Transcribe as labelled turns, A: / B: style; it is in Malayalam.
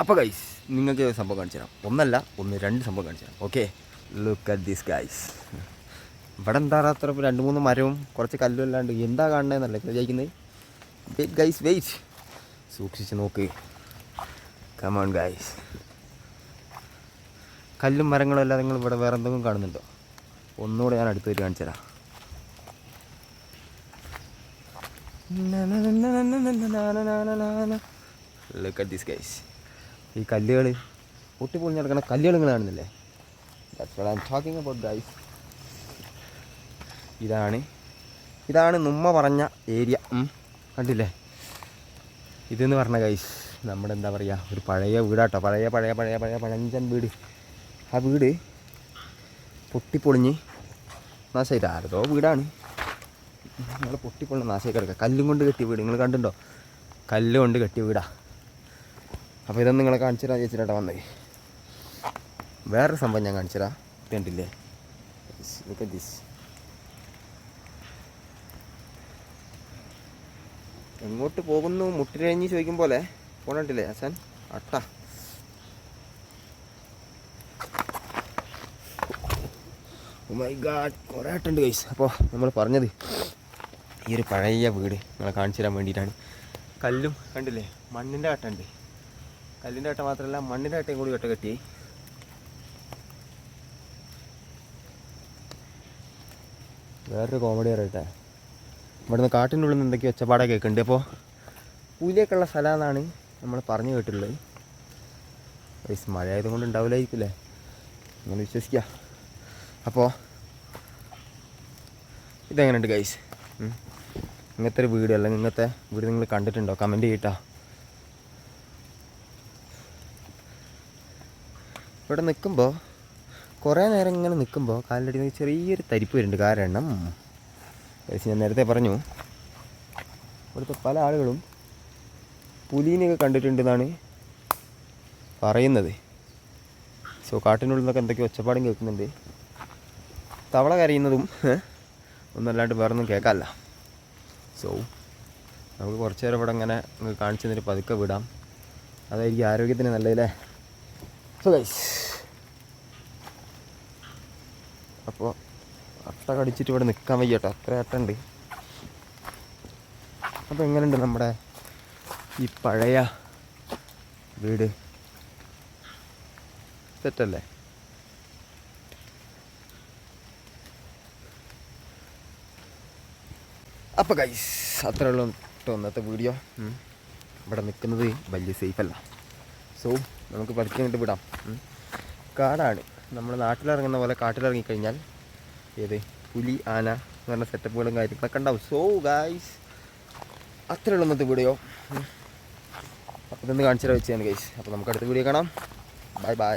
A: അപ്പോൾ ഗൈസ് നിങ്ങൾക്ക് സംഭവം കാണിച്ചു തരാം ഒന്നല്ല ഒന്ന് രണ്ട് സംഭവം കാണിച്ചു തരാം okay look at this guys ഇവിടെ എന്താ അത്ര രണ്ട് മൂന്ന് മരവും കുറച്ച് കല്ലും അല്ലാണ്ട് എന്താ കാണണേന്നല്ലേ വിചാരിക്കുന്നത് ഗൈസ് വെയിറ്റ് സൂക്ഷിച്ച് നോക്ക് കമോൺ ഗൈസ് കല്ലും മരങ്ങളും അല്ലാതെ നിങ്ങൾ ഇവിടെ വേറെ എന്തെങ്കിലും കാണുന്നുണ്ടോ ഒന്നുകൂടെ ഞാൻ അടുത്ത് വരും കാണിച്ചു തരാം അറ്റ് ദീസ് ഗൈസ് ഈ കല്ലുകൾ പൊട്ടിപ്പൊളിഞ്ഞ് നടക്കുന്ന കല്ലുകൾ നിങ്ങൾ കാണുന്നില്ലേ ടോക്കിംഗ് അബൌട്ട് ഗൈസ് ഇതാണ് ഇതാണ് നുമ്മ പറഞ്ഞ ഏരിയ. കണ്ടില്ലേ? ഇതെന്ന് പറഞ്ഞ ഗൈസ് നമ്മുടെ എന്താ പറയുക ഒരു പഴയ വീടാട്ടോ. പഴയ പഴയ പഴയ പഴയ പഴഞ്ചൻ വീട്. ആ വീട് പൊട്ടിപ്പൊളിഞ്ഞ് നാശമായിട്ട് ആരതോ വീടാണ്. നിങ്ങൾ പൊട്ടിപ്പൊളിഞ്ഞ നാശമായി കിടക്കുക. കല്ലും കൊണ്ട് കെട്ടിയ വീട്. നിങ്ങൾ കണ്ടുണ്ടോ കല്ല് കൊണ്ട് കെട്ടിയ വീടാ. അപ്പോൾ ഇതൊന്നും നിങ്ങളെ കാണിച്ചു തരാം ചേച്ചിട്ടാ വന്നത് വേറൊരു സംഭവം ഞാൻ കാണിച്ചു തരാം കണ്ടില്ലേ ദിസ് എങ്ങോട്ട് പോകുന്നു? മുട്ടിരഞ്ഞ് ചോദിക്കും പോലെ. പോണണ്ടില്ലേ അച്ഛൻ? അട്ട. മൈ ഗാഡ് കുറേ ആട്ടുണ്ട് കൈസ് അപ്പോൾ നമ്മൾ പറഞ്ഞത് ഈ ഒരു പഴയ വീട് നിങ്ങളെ കാണിച്ചു തരാൻ വേണ്ടിയിട്ടാണ്. കല്ലും കണ്ടില്ലേ? മണ്ണിന്റെ കട്ടുണ്ട് കല്ലിന്റെ ആട്ടം മാത്രമല്ല മണ്ണിന്റെ ആട്ടം കൂടി വെട്ട കെട്ടി വേറൊരു കോമഡി പറയട്ടെ. ഇവിടുന്ന് കാട്ടിന്റെ ഉള്ളിൽ നിന്ന് എന്തൊക്കെയോ ഒച്ചപ്പാടൊക്കെ കേൾക്കുന്നുണ്ട് അപ്പോൾ പുലിയൊക്കെ ഉള്ള സ്ഥലമെന്നാണ് നമ്മൾ പറഞ്ഞു കേട്ടിട്ടുള്ളത്. വയസ്സ് മഴ ആയതുകൊണ്ട് ഉണ്ടാവില്ലായിരിക്കില്ലേ? അങ്ങനെ വിശ്വസിക്കുക അപ്പോൾ ഇതെങ്ങനെയുണ്ട് ഗൈസ് ഇങ്ങനത്തെ ഒരു വീട് അല്ലെങ്കിൽ ഇങ്ങനത്തെ വീട് നിങ്ങൾ കണ്ടിട്ടുണ്ടോ? കമന്റ് ചെയ്യട്ടോ ഇവിടെ നിൽക്കുമ്പോൾ കുറേ നേരം ഇങ്ങനെ നിൽക്കുമ്പോൾ കാലിന്റെ ചെറിയൊരു തരിപ്പ് വരുന്നുണ്ട്. കാരണം ഞാൻ നേരത്തെ പറഞ്ഞു ഇവിടുത്തെ പല ആളുകളും പുലീനെയൊക്കെ കണ്ടിട്ടുണ്ടെന്നാണ് പറയുന്നത്. സോ കാട്ടിനുള്ളിൽ നിന്നൊക്കെ എന്തൊക്കെയോ ഒച്ചപ്പാടും കേൾക്കുന്നുണ്ട്. തവള കരയുന്നതും ഒന്നല്ലാണ്ട് വേറൊന്നും കേൾക്കാമല്ല സോ നമുക്ക് കുറച്ച് നേരം ഇവിടെ ഇങ്ങനെ കാണിച്ചു തന്നിട്ട് പതുക്കെ വിടാം. അതായിരിക്കും ആരോഗ്യത്തിന് നല്ലതല്ലേ അപ്പോൾ അട്ട കടിച്ചിട്ട് ഇവിടെ നിൽക്കാൻ വയ്യട്ടോ. അത്ര അട്ടുണ്ട് അപ്പോൾ എങ്ങനെയുണ്ട് നമ്മുടെ ഈ പഴയ വീട്? സെറ്റല്ലേ അപ്പോൾ ഗൈസ് അത്രയുള്ള ഇന്നത്തെ വീഡിയോ. ഇവിടെ നിൽക്കുന്നത് വലിയ സേഫ് അല്ല സോ നമുക്ക് പതുക്കെ വിടാം. കാടാണ്. നമ്മൾ നാട്ടിലിറങ്ങുന്ന പോലെ കാട്ടിലിറങ്ങിക്കഴിഞ്ഞാൽ ഏത്? പുലി ആന എന്ന് പറഞ്ഞ സെറ്റപ്പുകളും കാര്യങ്ങളൊക്കെ ഉണ്ടാവും. സോ ഗൈസ് അത്രേ ഉള്ളൂ ഇന്നത്തെ വീഡിയോ അപ്പോൾ ഇതൊന്ന് കാണിച്ചു വെച്ചാണ് ഗൈസ് അപ്പോൾ നമുക്ക് അടുത്ത വീഡിയോ കാണാം. Bye bye